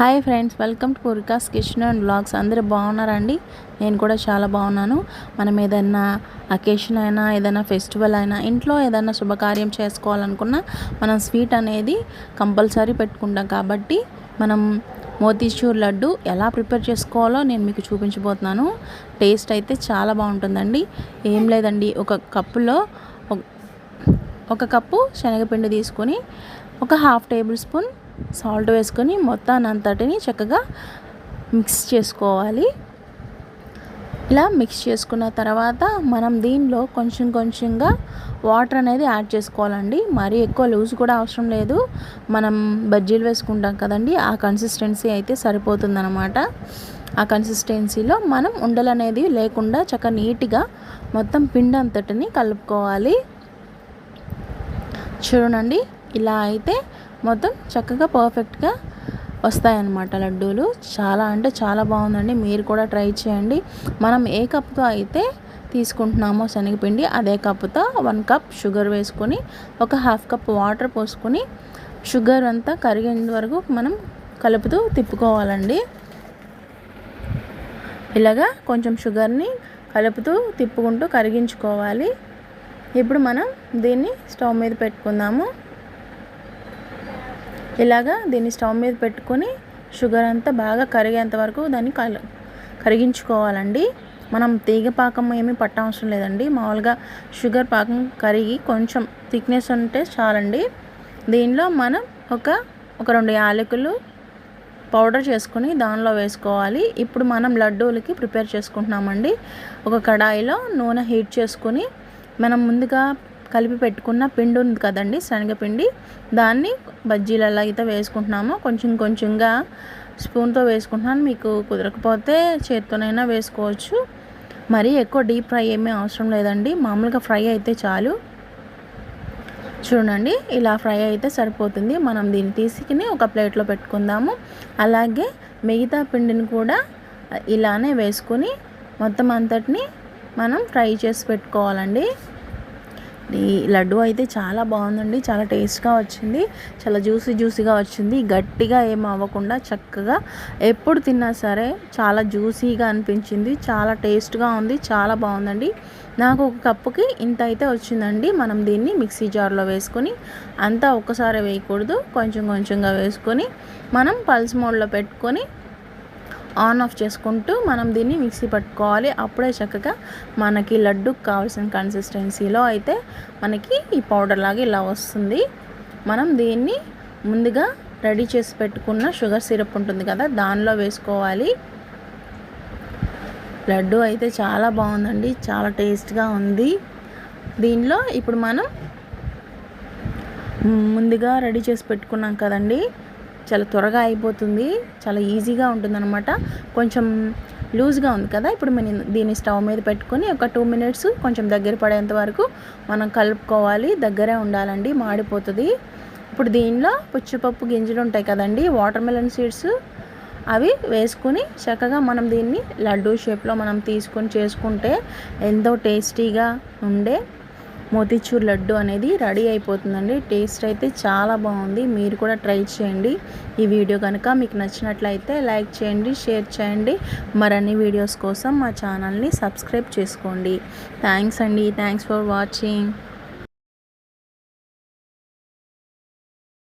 Hi friends welcome to పూరికాస్ kitchen and blogs అందరూ బాగున్నారండి? నేను కూడా చాలా బాగున్నాను. మనం ఏదైనా అకేషన్ అయినా ఏదైనా ఫెస్టివల్ అయినా ఇంట్లో ఏదైనా శుభకార్యం చేసుకోవాలనుకున్నా మనం స్వీట్ అనేది కంపల్సరీ పెట్టుకుంటాం. కాబట్టి మనం మోతీచూర్ లడ్డు ఎలా ప్రిపేర్ చేసుకోవాలో నేను మీకు చూపించబోతున్నాను. టేస్ట్ అయితే చాలా బాగుంటుందండి. ఏం లేదండి ఒక కప్పులో ఒక- ఒక కప్పు శనగపిండి తీసుకొని ఒక హాఫ్ టేబుల్ స్పూన్ సాల్ట్ వేసుకొని మొత్తాన్ని అంతటిని చక్కగా మిక్స్ చేసుకోవాలి. ఇలా మిక్స్ చేసుకున్న తర్వాత మనం దీనిలో కొంచెం కొంచెంగా వాటర్ అనేది యాడ్ చేసుకోవాలండి. మరీ ఎక్కువ లూజ్ కూడా అవసరం లేదు. మనం బజ్జీలు వేసుకుంటాం కదండి ఆ కన్సిస్టెన్సీ అయితే సరిపోతుందన్నమాట. ఆ కన్సిస్టెన్సీలో మనం ఉండలు అనేది లేకుండా చక్కగా నీట్గా మొత్తం పిండి అంతటిని కలుపుకోవాలి. చూడండి ఇలా అయితే మొత్తం చక్కగా పర్ఫెక్ట్గా వస్తాయన్నమాట లడ్డూలు. చాలా అంటే చాలా బాగుందండి. మీరు కూడా ట్రై చేయండి. మనం ఏ కప్తో అయితే తీసుకుంటున్నామో శనగపిండి అదే కప్తో వన్ కప్ షుగర్ వేసుకొని ఒక హాఫ్ కప్ వాటర్ పోసుకొని షుగర్ అంతా కరిగేంత వరకు మనం కలుపుతూ తిప్పుకోవాలండి. ఇలాగా కొంచెం షుగర్ని కలుపుతూ తిప్పుకుంటూ కరిగించుకోవాలి. ఇప్పుడు మనం దీన్ని స్టవ్ మీద పెట్టుకుందాము. ఇలాగా దీన్ని స్టవ్ మీద పెట్టుకొని షుగర్ అంతా బాగా కరిగేంత వరకు దాన్ని కల కరిగించుకోవాలండి. మనం తీగ పాకం ఏమీ పట్టవసరం లేదండి. మామూలుగా షుగర్ పాకం కరిగి కొంచెం థిక్నెస్ ఉంటే చాలండి. దీనిలో మనం ఒక ఒక రెండు యాలకులు పౌడర్ చేసుకుని దానిలో వేసుకోవాలి. ఇప్పుడు మనం లడ్డూలకి ప్రిపేర్ చేసుకుంటున్నామండి. ఒక కడాయిలో నూనె హీట్ చేసుకుని మనం ముందుగా కలిపి పెట్టుకున్న పిండి ఉంది కదండి శనగపిండి. దాన్ని బజ్జీలలో అయితే వేసుకుంటున్నాము. కొంచెం కొంచెంగా స్పూన్తో వేసుకుంటున్నాను. మీకు కుదరకపోతే చేత్తోనైనా వేసుకోవచ్చు. మరీ ఎక్కువ డీప్ ఫ్రై ఏమీ అవసరం లేదండి. మామూలుగా ఫ్రై అయితే చాలు. చూడండి ఇలా ఫ్రై అయితే సరిపోతుంది. మనం దీన్ని తీసుకుని ఒక ప్లేట్లో పెట్టుకుందాము. అలాగే మిగతా పిండిని కూడా ఇలానే వేసుకొని మొత్తం అంతటిని మనం ఫ్రై చేసి పెట్టుకోవాలండి. ఈ లడ్డు అయితే చాలా బాగుందండి చాలా టేస్ట్గా వచ్చింది చాలా జ్యూసీ జ్యూసీగా వచ్చింది గట్టిగా ఏం అవ్వకుండా చక్కగా ఎప్పుడు తిన్నా సరే చాలా జ్యూసీగా అనిపించింది చాలా టేస్ట్గా ఉంది చాలా బాగుందండి. నాకు ఒక కప్పుకి ఇంత అయితే వచ్చిందండి మనం దీన్ని మిక్సీ జార్లో వేసుకొని అంతా ఒక్కసారి వేయకూడదు కొంచెం కొంచెంగా వేసుకొని మనం పల్స్ మోడ్లో పెట్టుకొని ఆన్ ఆఫ్ చేసుకుంటూ మనం దీన్ని మిక్సీ పట్టుకోవాలి. అప్పుడే చక్కగా మనకి లడ్డుకు కావాల్సిన కన్సిస్టెన్సీలో అయితే మనకి ఈ పౌడర్ లాగా ఇలా వస్తుంది. మనం దీన్ని ముందుగా రెడీ చేసి పెట్టుకున్న షుగర్ సిరప్ ఉంటుంది కదా దానిలో వేసుకోవాలి. లడ్డు అయితే చాలా బాగుందండి చాలా టేస్ట్గా ఉంది. దీనిలో ఇప్పుడు మనం ముందుగా రెడీ చేసి పెట్టుకున్నాం కదండి చాలా త్వరగా అయిపోతుంది. చాలా ఈజీగా ఉంటుందన్నమాట. కొంచెం లూజ్గా ఉంది కదా? ఇప్పుడు మనం దీన్ని స్టవ్ మీద పెట్టుకొని ఒక టూ మినిట్స్ కొంచెం దగ్గర పడేంత వరకు మనం కలుపుకోవాలి. దగ్గరే ఉండాలండి. మాడిపోతుంది. ఇప్పుడు దీనిలో పుచ్చిపప్పు గింజలు ఉంటాయి కదండి. వాటర్ మెలన్ సీడ్స్ అవి వేసుకుని చక్కగా మనం దీన్ని లడ్డూ షేప్లో మనం తీసుకొని చేసుకుంటే ఎంతో టేస్టీగా ఉండే మోతీచూర్ లడ్డు అనేది రెడీ అయిపోతుందండి. టేస్ట్ అయితే చాలా బాగుంది. మీరు కూడా ట్రై చేయండి. ఈ వీడియో కనుక మీకు నచ్చినట్లయితే లైక్ చేయండి షేర్ చేయండి. మరిన్ని వీడియోస్ కోసం మా ఛానల్ని సబ్స్క్రైబ్ చేసుకోండి. థ్యాంక్స్ అండి. Thanks for watching.